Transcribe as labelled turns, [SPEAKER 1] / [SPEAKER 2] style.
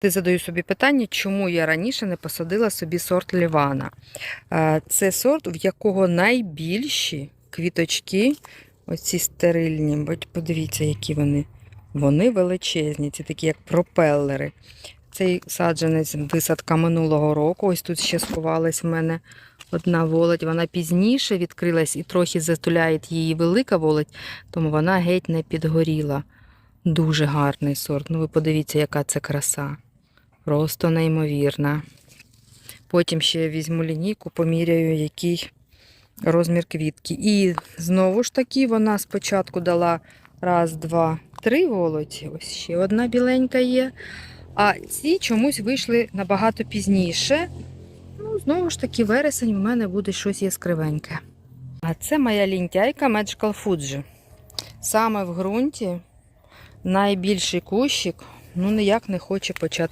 [SPEAKER 1] Ти задаю собі питання, чому я раніше не посадила собі сорт Лівана. Е, Це сорт, в якого найбільші квіточки, оці стерильні. Подивіться, які вони. Вони величезні, ці такі, як пропелери. Цей саджанець висадка минулого року. Ось тут ще сховалась в мене одна володь. Вона пізніше відкрилась і трохи затуляє її велика володь, тому вона геть не підгоріла. Дуже гарний сорт. Ну ви подивіться, яка це краса. Просто неймовірна. Потім ще візьму лінійку, поміряю, який розмір квітки. І знову ж таки вона спочатку дала раз, два, три волоті. Ось ще одна біленька є. А ці чомусь вийшли набагато пізніше. Ну, знову ж таки, вересень в мене буде щось яскравеньке. А це моя лінтяйка Magical Fuji. Саме в ґрунті найбільший кущик ну ніяк не хоче почати